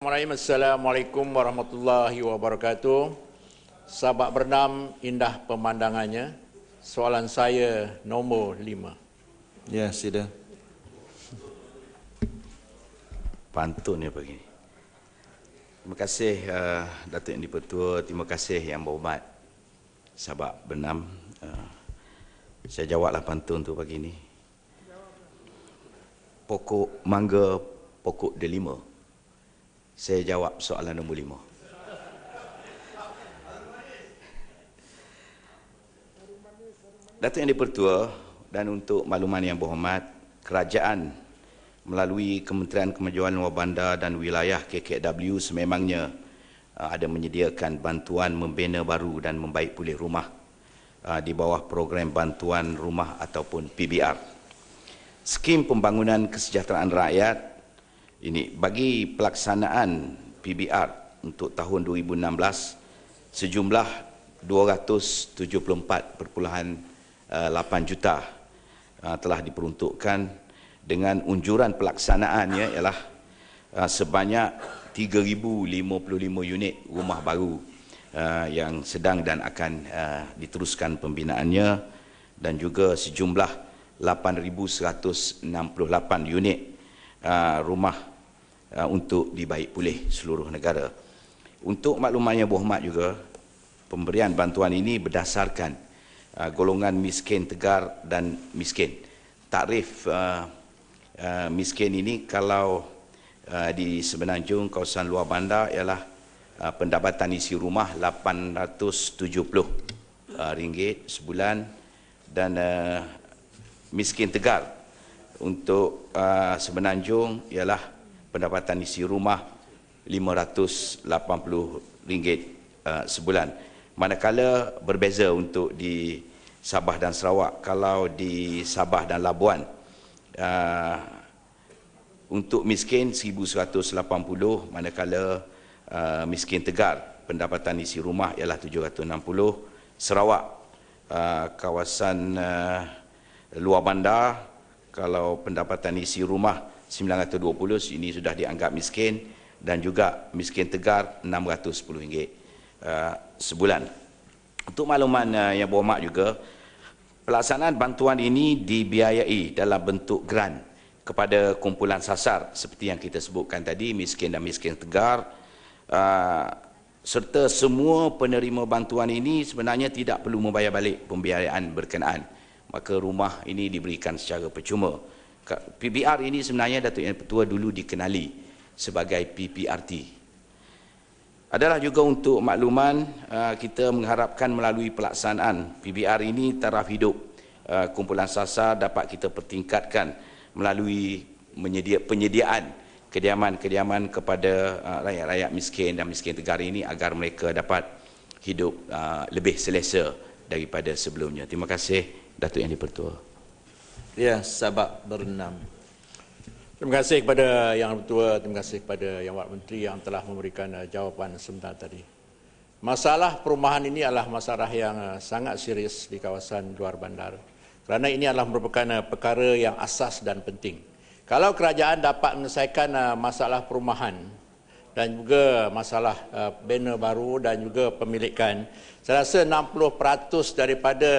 Assalamualaikum warahmatullahi wabarakatuh. Sabak bernam indah pemandangannya. Soalan saya nombor lima. Ya, sida. Pantun ya pagi ni. Terima kasih uh, Datuk Yang Dipertua, terima kasih Yang Berhormat Sabak Bernam. Uh, saya jawablah pantun tu pagi ni. Pokok mangga, pokok delima. Saya jawab soalan nombor lima. Datuk Yang Dipertua dan untuk makluman yang berhormat, kerajaan melalui Kementerian Kemajuan Luar Bandar dan Wilayah KKW sememangnya uh, ada menyediakan bantuan membina baru dan membaik pulih rumah uh, di bawah program bantuan rumah ataupun PBR. Skim pembangunan kesejahteraan rakyat ini bagi pelaksanaan PBR untuk tahun 2016 sejumlah 274.8 eh, juta eh, telah diperuntukkan dengan unjuran pelaksanaannya ialah eh, sebanyak 3055 unit rumah baru yang sedang dan akan diteruskan pembinaannya dan juga sejumlah 8168 unit rumah uh, untuk dibaik pulih seluruh negara. Untuk makluman yang berhormat juga, pemberian bantuan ini berdasarkan uh, golongan miskin tegar dan miskin. Tarif uh, uh, miskin ini kalau uh, di Semenanjung, kawasan luar bandar ialah uh, pendapatan isi rumah 870 uh, ringgit sebulan dan uh, miskin tegar untuk uh, Semenanjung ialah pendapatan isi rumah RM580 uh, sebulan. Manakala berbeza untuk di Sabah dan Sarawak. Kalau di Sabah dan Labuan, uh, untuk miskin 1180 manakala uh, miskin tegar pendapatan isi rumah ialah 760 Sarawak uh, kawasan uh, luar bandar kalau pendapatan isi rumah 920 ini sudah dianggap miskin dan juga miskin tegar RM610 uh, sebulan. Untuk makluman uh, yang berhormat juga, pelaksanaan bantuan ini dibiayai dalam bentuk grant kepada kumpulan sasar seperti yang kita sebutkan tadi, miskin dan miskin tegar. Uh, serta semua penerima bantuan ini sebenarnya tidak perlu membayar balik pembiayaan berkenaan. Maka rumah ini diberikan secara percuma. PBR ini sebenarnya Datuk Yang Petua dulu dikenali sebagai PPRT. Adalah juga untuk makluman uh, kita mengharapkan melalui pelaksanaan PBR ini taraf hidup uh, kumpulan sasar dapat kita pertingkatkan melalui penyediaan kediaman-kediaman kepada uh, rakyat-rakyat miskin dan miskin tegar ini agar mereka dapat hidup lebih selesa daripada sebelumnya. Terima kasih Datuk Yang Dipertua. Ya, sabak berenam. Terima kasih kepada Yang Tua, terima kasih kepada Yang Wak Menteri yang telah memberikan uh, jawapan sebentar tadi. Masalah perumahan ini adalah masalah yang uh, sangat serius di kawasan luar bandar. Kerana ini adalah merupakan uh, perkara yang asas dan penting. Kalau kerajaan dapat menyelesaikan masalah perumahan dan juga masalah banner baru dan juga pemilikan, saya rasa 60% daripada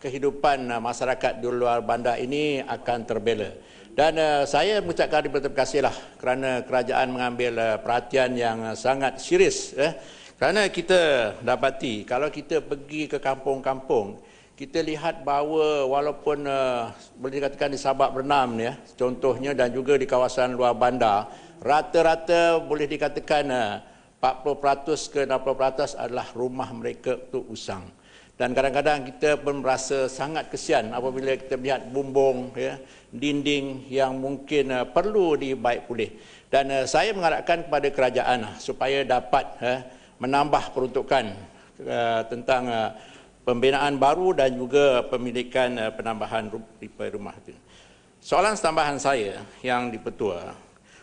kehidupan uh, masyarakat di luar bandar ini akan terbela. Dan uh, saya mengucapkan terima kasihlah kerana kerajaan mengambil uh, perhatian yang uh, sangat serius. Eh. Kerana kita dapati, kalau kita pergi ke kampung-kampung, kita lihat bahawa walaupun uh, boleh dikatakan di Sabak Bernam, ya, contohnya dan juga di kawasan luar bandar, rata-rata boleh dikatakan uh, 40% ke 60% adalah rumah mereka itu usang dan kadang-kadang kita pun merasa sangat kesian apabila kita melihat bumbung ya dinding yang mungkin uh, perlu dibaik pulih. Dan uh, saya mengharapkan kepada kerajaan uh, supaya dapat uh, menambah peruntukan uh, tentang uh, pembinaan baru dan juga pemilikan uh, penambahan rumah itu. Soalan tambahan saya yang dipetua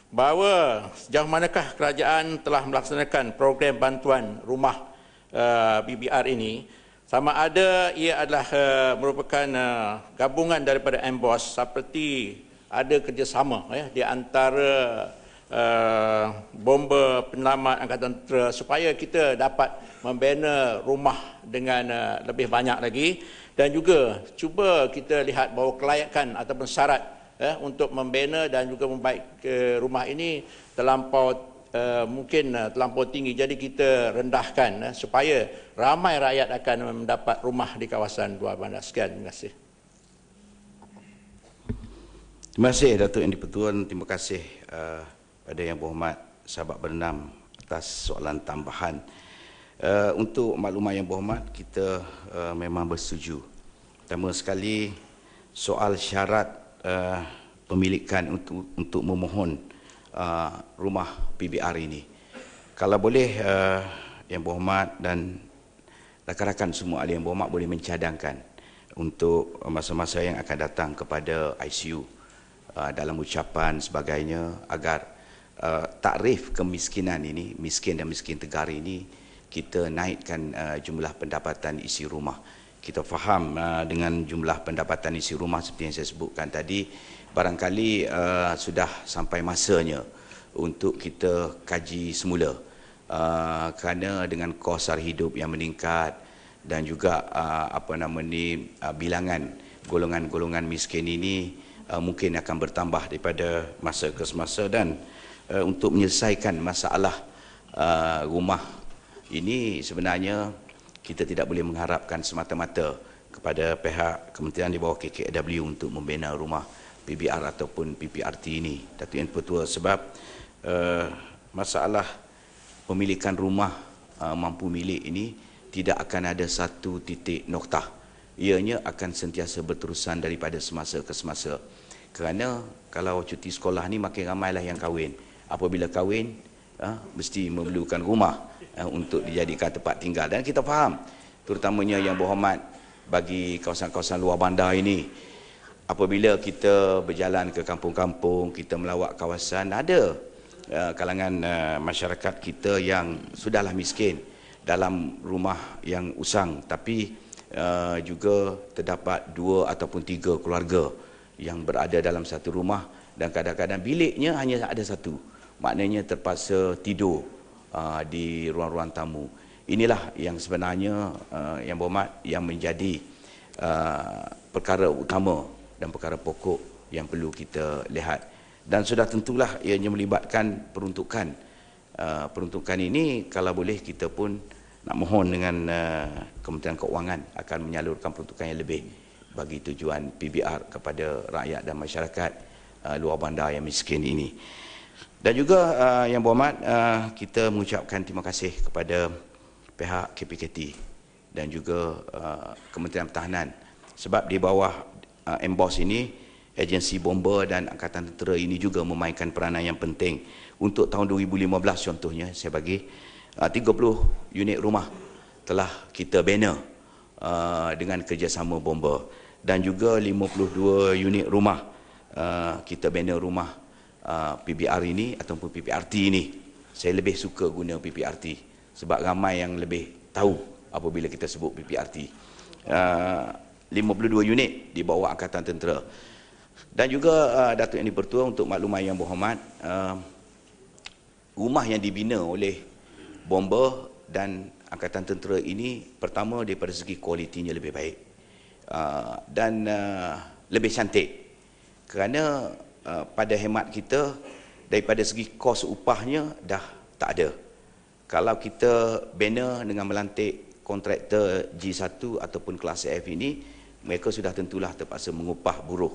bahawa sejauh manakah kerajaan telah melaksanakan program bantuan rumah uh, BBR ini sama ada ia adalah uh, merupakan uh, gabungan daripada MBOS seperti ada kerjasama ya, di antara uh, bomba penyelamat angkatan tentera supaya kita dapat membina rumah dengan uh, lebih banyak lagi. Dan juga cuba kita lihat bahawa kelayakan ataupun syarat eh, untuk membina dan juga membaik ke rumah ini terlampau uh, mungkin uh, terlampau tinggi jadi kita rendahkan uh, supaya ramai rakyat akan mendapat rumah di kawasan dua bandar sekian terima kasih Terima kasih Datuk Yang Dipertuan. Terima kasih uh, pada Yang Berhormat sahabat berenam atas soalan tambahan. Uh, untuk maklumat Yang Berhormat, kita uh, memang bersetuju. Pertama sekali, soal syarat uh, pemilikan untuk untuk memohon uh, rumah PBR ini. Kalau boleh, uh, Yang Berhormat dan rakan-rakan semua ahli Yang Berhormat boleh mencadangkan untuk masa-masa yang akan datang kepada ICU uh, dalam ucapan sebagainya agar uh, takrif kemiskinan ini miskin dan miskin tegar ini kita naikkan uh, jumlah pendapatan isi rumah kita faham uh, dengan jumlah pendapatan isi rumah seperti yang saya sebutkan tadi barangkali uh, sudah sampai masanya untuk kita kaji semula. Uh, kerana dengan kos harga hidup yang meningkat dan juga uh, apa nama ni uh, bilangan golongan-golongan miskin ini uh, mungkin akan bertambah daripada masa ke semasa dan uh, untuk menyelesaikan masalah uh, rumah ini sebenarnya kita tidak boleh mengharapkan semata-mata kepada pihak kementerian di bawah KKW untuk membina rumah PBR ataupun PPRT ini. Datuk Yang Pertua sebab uh, masalah pemilikan rumah uh, mampu milik ini tidak akan ada satu titik noktah. Ianya akan sentiasa berterusan daripada semasa ke semasa kerana kalau cuti sekolah ni makin ramailah yang kahwin apabila kahwin ha, mesti memerlukan rumah ha, untuk dijadikan tempat tinggal. Dan kita faham terutamanya yang berhormat bagi kawasan-kawasan luar bandar ini. Apabila kita berjalan ke kampung-kampung kita melawat kawasan ada uh, kalangan uh, masyarakat kita yang sudahlah miskin dalam rumah yang usang. Tapi uh, juga terdapat dua ataupun tiga keluarga yang berada dalam satu rumah dan kadang-kadang biliknya hanya ada satu maknanya terpaksa tidur uh, di ruang-ruang tamu. Inilah yang sebenarnya uh, yang berhormat yang menjadi uh, perkara utama dan perkara pokok yang perlu kita lihat. Dan sudah tentulah ianya melibatkan peruntukan. Peruntukan ini kalau boleh kita pun nak mohon dengan Kementerian Keuangan akan menyalurkan peruntukan yang lebih bagi tujuan PBR kepada rakyat dan masyarakat luar bandar yang miskin ini. Dan juga uh, yang berhormat uh, kita mengucapkan terima kasih kepada pihak KPKT dan juga uh, Kementerian Pertahanan. Sebab di bawah uh, MBOS ini agensi bomba dan angkatan tentera ini juga memainkan peranan yang penting. Untuk tahun 2015 contohnya saya bagi uh, 30 unit rumah telah kita bina uh, dengan kerjasama bomba. Dan juga 52 unit rumah uh, kita bina rumah uh, PBR ini ataupun PPRT ini. Saya lebih suka guna PPRT sebab ramai yang lebih tahu apabila kita sebut PPRT uh, 52 unit di bawah Angkatan Tentera. Dan juga uh, Datuk Yang Dipertua untuk maklumat yang berhormat uh, rumah yang dibina oleh bomba dan Angkatan Tentera ini pertama daripada segi kualitinya lebih baik. Uh, dan uh, lebih cantik. Kerana uh, pada hemat kita daripada segi kos upahnya dah tak ada kalau kita bina dengan melantik kontraktor G1 ataupun kelas F ini mereka sudah tentulah terpaksa mengupah buruh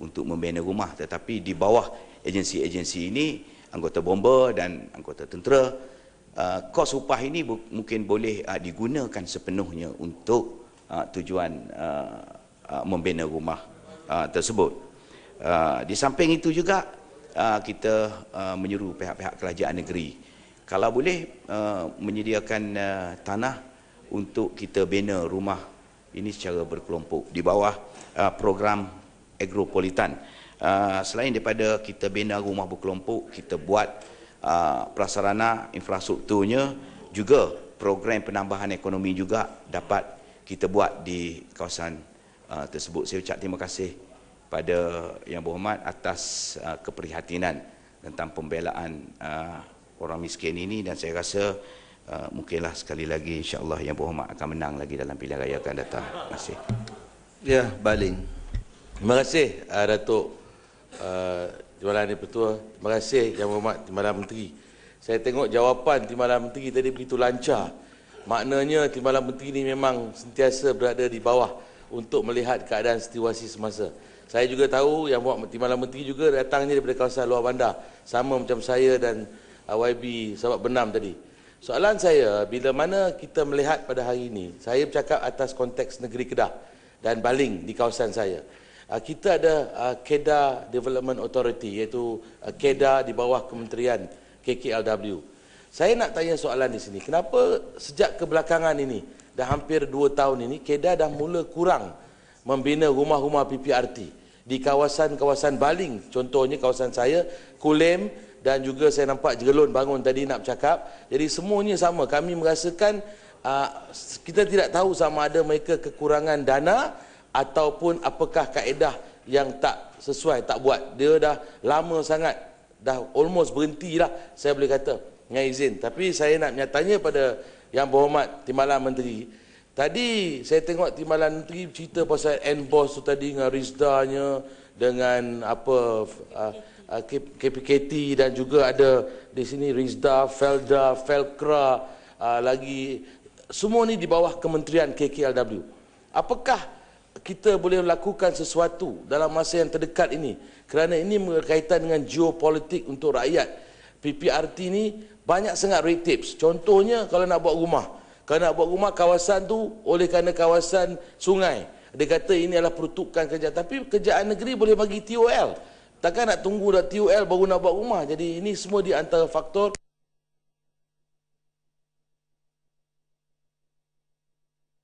untuk membina rumah tetapi di bawah agensi-agensi ini anggota bomba dan anggota tentera uh, kos upah ini mungkin boleh uh, digunakan sepenuhnya untuk tujuan membina rumah tersebut. Uh, di samping itu juga uh, kita uh, menyuruh pihak-pihak kerajaan negeri kalau boleh uh, menyediakan uh, tanah untuk kita bina rumah ini secara berkelompok di bawah uh, program agropolitan. Uh, selain daripada kita bina rumah berkelompok, kita buat uh, prasarana infrastrukturnya juga program penambahan ekonomi juga dapat kita buat di kawasan uh, tersebut. Saya ucap terima kasih pada Yang Berhormat atas uh, keprihatinan tentang pembelaan uh, orang miskin ini dan saya rasa uh, mungkinlah sekali lagi insya-Allah yang berhormat akan menang lagi dalam pilihan raya akan datang. Terima kasih. Ya, Baling. Terima kasih uh, Datuk uh, Timbalan Dipertua. Terima kasih Yang Berhormat Timbalan Menteri. Saya tengok jawapan Timbalan Menteri tadi begitu lancar. Maknanya Timbalan Menteri ini memang sentiasa berada di bawah untuk melihat keadaan situasi semasa. Saya juga tahu yang buat Timbalan Menteri juga datangnya daripada kawasan luar bandar. Sama macam saya dan YB sahabat Benam tadi. Soalan saya, bila mana kita melihat pada hari ini, saya bercakap atas konteks negeri Kedah dan Baling di kawasan saya. Uh, kita ada uh, Kedah Development Authority iaitu uh, Kedah di bawah Kementerian KKLW. Saya nak tanya soalan di sini. Kenapa sejak kebelakangan ini, dah hampir dua tahun ini, Kedah dah mula kurang membina rumah-rumah PPRT di kawasan-kawasan Baling. Contohnya kawasan saya, Kulem dan juga saya nampak Jerelun bangun tadi nak bercakap. Jadi semuanya sama. Kami merasakan uh, kita tidak tahu sama ada mereka kekurangan dana ataupun apakah kaedah yang tak sesuai, tak buat. Dia dah lama sangat, dah almost berhentilah saya boleh kata dengan izin. Tapi saya nak nyatanya pada yang berhormat Timbalan Menteri, Tadi saya tengok Timbalan Menteri cerita pasal NBOS tu tadi dengan Rizda-nya, dengan apa uh, uh, KPKT dan juga ada di sini Rizda, Felda, Felkra, uh, lagi semua ni di bawah Kementerian KKLW. Apakah kita boleh lakukan sesuatu dalam masa yang terdekat ini kerana ini berkaitan dengan geopolitik untuk rakyat. PPRT ni banyak sangat red tips. Contohnya kalau nak buat rumah, kalau nak buat rumah kawasan tu oleh kerana kawasan sungai. Dia kata ini adalah peruntukan kerja. Tapi kerjaan negeri boleh bagi TOL. Takkan nak tunggu dah TOL baru nak buat rumah. Jadi ini semua di antara faktor.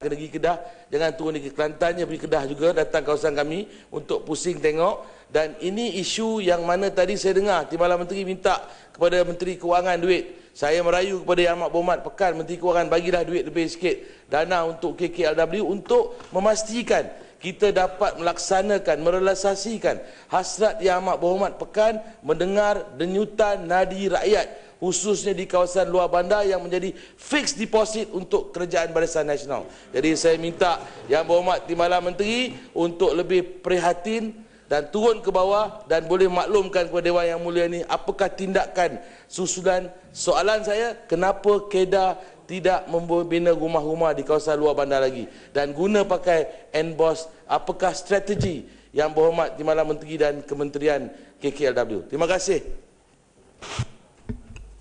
Negeri Kedah, jangan turun di Kelantan, pergi Kedah juga, datang kawasan kami untuk pusing tengok. Dan ini isu yang mana tadi saya dengar, Timbalan Menteri minta kepada Menteri Kewangan duit. Saya merayu kepada Yang Amat Berhormat Pekan Menteri Kewangan bagilah duit lebih sikit dana untuk KKLW untuk memastikan kita dapat melaksanakan, merealisasikan hasrat Yang Amat Berhormat Pekan mendengar denyutan nadi rakyat khususnya di kawasan luar bandar yang menjadi fixed deposit untuk kerajaan Barisan Nasional. Jadi saya minta Yang Berhormat Timbalan Menteri untuk lebih prihatin dan turun ke bawah dan boleh maklumkan kepada Dewan Yang Mulia ini apakah tindakan susulan? Soalan saya kenapa Kedah tidak membina rumah-rumah di kawasan luar bandar lagi? Dan guna pakai NBOS apakah strategi yang berhormat Timbalan Menteri dan Kementerian KKLW terima kasih.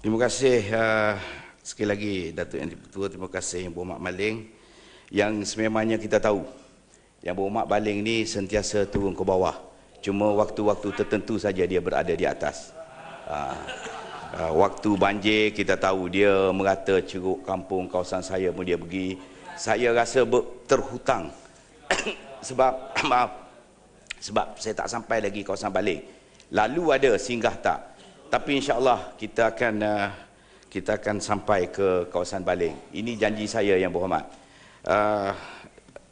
Terima kasih uh, sekali lagi Datuk Yang Dipertua terima kasih Yang Berhormat Maling. Yang sememangnya kita tahu Yang Berhormat Baling ni sentiasa turun ke bawah Cuma waktu-waktu tertentu saja dia berada di atas. Uh, uh, waktu banjir kita tahu dia merata ceruk kampung kawasan saya pun dia pergi. Saya rasa terhutang sebab maaf sebab saya tak sampai lagi kawasan balik. Lalu ada singgah tak. Tapi insya-Allah kita akan uh, kita akan sampai ke kawasan Baling. Ini janji saya yang berhormat. Uh,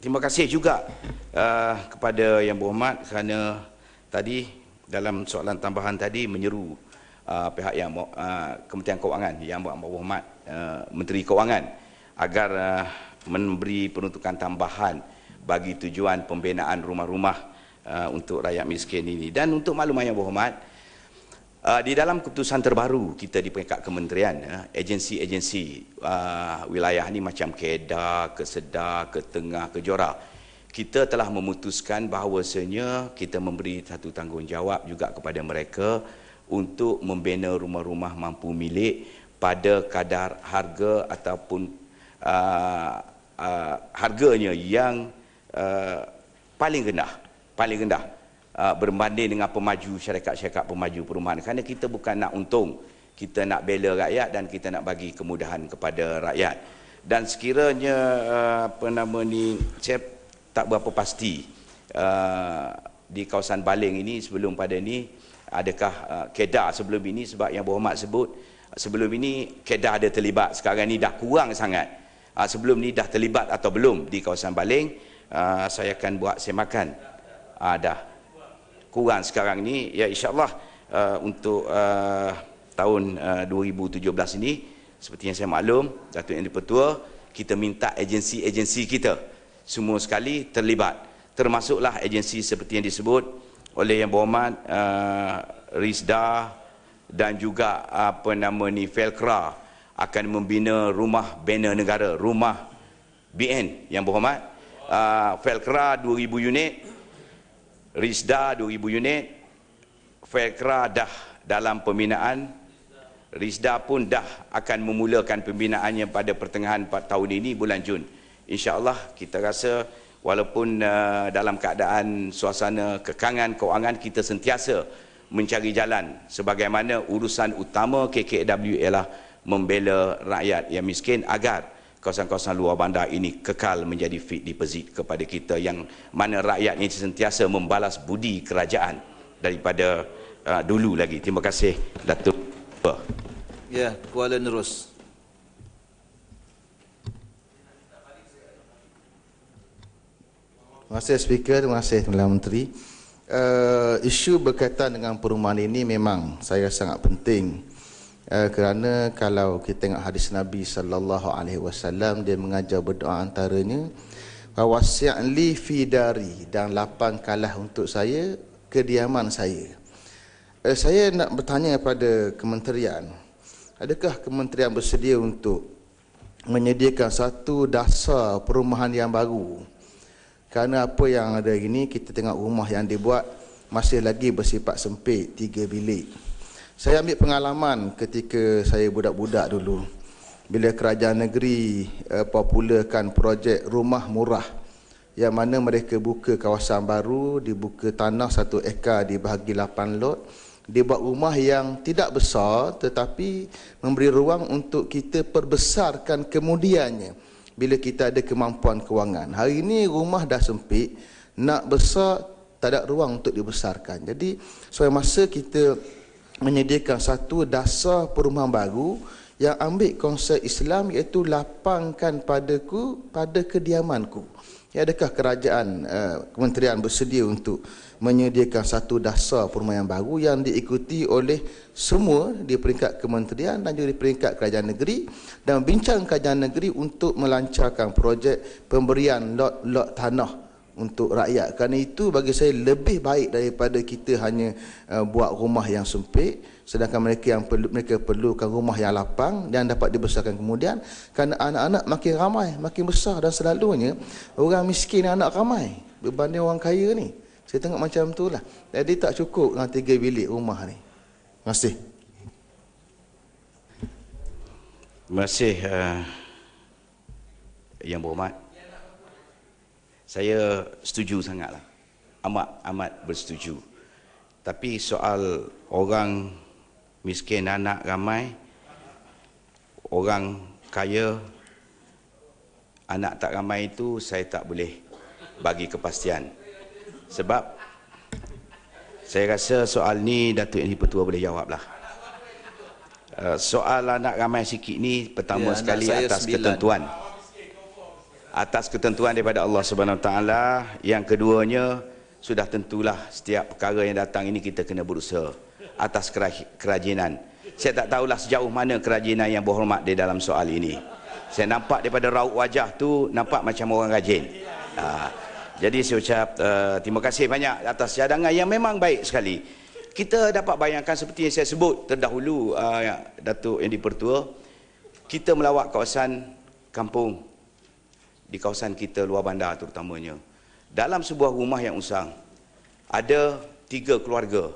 terima kasih juga uh, kepada yang berhormat kerana tadi dalam soalan tambahan tadi menyeru uh, pihak yang uh, Kementerian Keuangan yang berhormat uh, Menteri Keuangan agar uh, memberi peruntukan tambahan bagi tujuan pembinaan rumah-rumah uh, untuk rakyat miskin ini. Dan untuk makluman yang berhormat uh, di dalam keputusan terbaru kita di peringkat kementerian uh, agensi-agensi uh, wilayah ini macam Kedah, Kesedar, Ketengah, Kejora kita telah memutuskan bahawasanya kita memberi satu tanggungjawab juga kepada mereka untuk membina rumah-rumah mampu milik pada kadar harga ataupun uh, uh, harganya yang uh, paling rendah paling rendah uh, berbanding dengan pemaju syarikat-syarikat pemaju perumahan. Kerana kita bukan nak untung kita nak bela rakyat dan kita nak bagi kemudahan kepada rakyat. Dan sekiranya uh, apa nama ni saya tak berapa pasti uh, di kawasan Baling ini sebelum pada ini adakah uh, Kedah sebelum ini sebab yang berhormat sebut sebelum ini Kedah ada terlibat. Sekarang ini dah kurang sangat. Uh, sebelum ini dah terlibat atau belum di kawasan Baling uh, saya akan buat semakan. Uh, dah kurang sekarang ini ya insyaAllah uh, untuk uh, tahun uh, 2017 ini seperti yang saya maklum Datuk Yang Dipertua kita minta agensi-agensi kita semua sekali terlibat. Termasuklah agensi seperti yang disebut oleh Yang Berhormat uh, Rizda dan juga apa nama ni Felkra akan membina rumah bina negara rumah BN yang berhormat. Uh, Felkra 2000 unit Rizda 2000 unit Felkra dah dalam pembinaan. Rizda pun dah akan memulakan pembinaannya pada pertengahan 4 tahun ini bulan Jun InsyaAllah kita rasa walaupun uh, dalam keadaan suasana kekangan kewangan kita sentiasa mencari jalan sebagaimana urusan utama KKW ialah membela rakyat yang miskin agar kawasan-kawasan luar bandar ini kekal menjadi fit deposit kepada kita yang mana rakyat ini sentiasa membalas budi kerajaan daripada uh, dulu lagi. Terima kasih Datuk. Ya, Kuala Nerus. Terima kasih Speaker, terima kasih Tuan Menteri. Uh, isu berkaitan dengan perumahan ini memang saya sangat penting uh, kerana kalau kita tengok hadis Nabi sallallahu alaihi wasallam dia mengajar berdoa antaranya wasi'li fi dari dan lapang kalah untuk saya kediaman saya. Uh, saya nak bertanya kepada kementerian adakah kementerian bersedia untuk menyediakan satu dasar perumahan yang baru kerana apa yang ada ini kita tengok rumah yang dibuat masih lagi bersifat sempit tiga bilik saya ambil pengalaman ketika saya budak-budak dulu. Bila kerajaan negeri uh, popularkan projek rumah murah yang mana mereka buka kawasan baru, dibuka tanah satu ekar dibahagi lapan lot, dibuat rumah yang tidak besar tetapi memberi ruang untuk kita perbesarkan kemudiannya bila kita ada kemampuan kewangan. Hari ini rumah dah sempit, nak besar tak ada ruang untuk dibesarkan. Jadi, suatu masa kita menyediakan satu dasar perumahan baru yang ambil konsep Islam iaitu lapangkan padaku pada kediamanku. Ya, adakah kerajaan uh, kementerian bersedia untuk menyediakan satu dasar perumahan baru yang diikuti oleh semua di peringkat kementerian dan juga di peringkat kerajaan negeri dan bincang kerajaan negeri untuk melancarkan projek pemberian lot-lot tanah untuk rakyat? Kerana itu bagi saya lebih baik daripada kita hanya uh, buat rumah yang sempit sedangkan mereka yang perlu mereka perlukan rumah yang lapang dan dapat dibesarkan kemudian kerana anak-anak makin ramai makin besar dan selalunya orang miskin anak ramai berbanding orang kaya ni. Saya tengok macam tu lah. Jadi tak cukup dengan tiga bilik rumah ni. Terima kasih. Terima kasih uh, Yang Berhormat. Saya setuju sangatlah. Amat amat bersetuju. Tapi soal orang miskin anak ramai. Orang kaya anak tak ramai itu saya tak boleh bagi kepastian. Sebab saya rasa soal ni Datuk Yang Dipertua boleh jawablah. Uh, soal anak ramai sikit ni pertama ya, sekali atas sembilan. ketentuan. Atas ketentuan daripada Allah Subhanahu taala. Yang keduanya sudah tentulah setiap perkara yang datang ini kita kena berusaha atas kerajinan saya tak tahulah sejauh mana kerajinan yang berhormat di dalam soal ini saya nampak daripada raut wajah tu nampak macam orang rajin ha. jadi saya ucap uh, terima kasih banyak atas cadangan yang memang baik sekali kita dapat bayangkan seperti yang saya sebut terdahulu uh, Datuk yang dipertua kita melawat kawasan kampung di kawasan kita luar bandar terutamanya. Dalam sebuah rumah yang usang, ada tiga keluarga.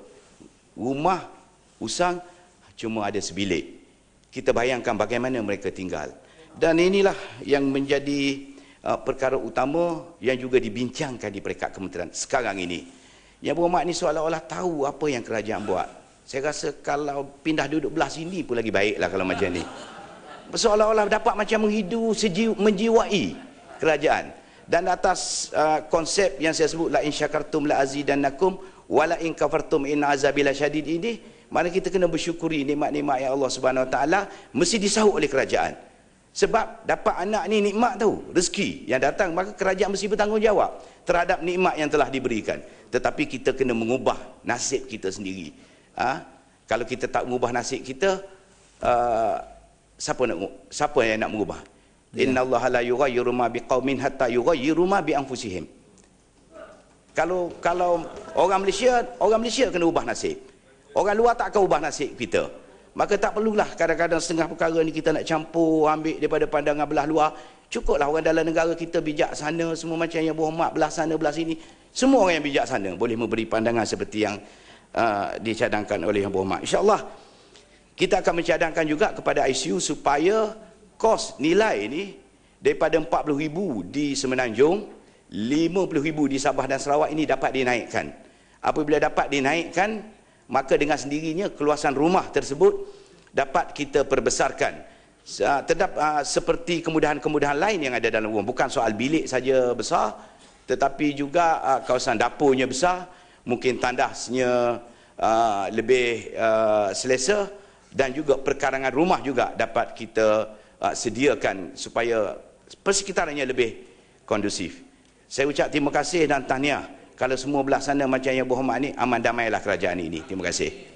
Rumah usang cuma ada sebilik. Kita bayangkan bagaimana mereka tinggal. Dan inilah yang menjadi uh, perkara utama yang juga dibincangkan di peringkat kementerian sekarang ini. Yang berhormat ini seolah-olah tahu apa yang kerajaan buat. Saya rasa kalau pindah duduk belah sini pun lagi baiklah kalau macam ni. Seolah-olah dapat macam menghidu, sejiw, menjiwai kerajaan dan atas uh, konsep yang saya sebut la in syakartum la azidannakum wa la in kafartum in azabila syadid ini mana kita kena bersyukuri nikmat-nikmat yang Allah Subhanahu Wa Taala mesti disahut oleh kerajaan sebab dapat anak ni nikmat tahu rezeki yang datang maka kerajaan mesti bertanggungjawab terhadap nikmat yang telah diberikan tetapi kita kena mengubah nasib kita sendiri Ha? Kalau kita tak mengubah nasib kita, uh, siapa nak siapa yang nak mengubah? Ya. Inna Allah la yughayyiru ma biqaumin hatta yughayyiru ma bi anfusihim. Kalau kalau orang Malaysia, orang Malaysia kena ubah nasib. Orang luar tak akan ubah nasib kita. Maka tak perlulah kadang-kadang setengah perkara ni kita nak campur, ambil daripada pandangan belah luar. Cukuplah orang dalam negara kita bijaksana, semua macam yang berhormat belah sana, belah sini. Semua orang yang bijaksana boleh memberi pandangan seperti yang uh, dicadangkan oleh yang berhormat. InsyaAllah, kita akan mencadangkan juga kepada ICU supaya kos nilai ini daripada RM40,000 di Semenanjung, RM50,000 di Sabah dan Sarawak ini dapat dinaikkan. Apabila dapat dinaikkan, maka dengan sendirinya keluasan rumah tersebut dapat kita perbesarkan. Terdapat uh, seperti kemudahan-kemudahan lain yang ada dalam rumah. Bukan soal bilik saja besar, tetapi juga uh, kawasan dapurnya besar, mungkin tandasnya uh, lebih uh, selesa dan juga perkarangan rumah juga dapat kita uh, sediakan supaya persekitarannya lebih kondusif. Saya ucap terima kasih dan tahniah kalau semua belah sana macam yang berhormat ni aman damailah kerajaan ini. Terima kasih.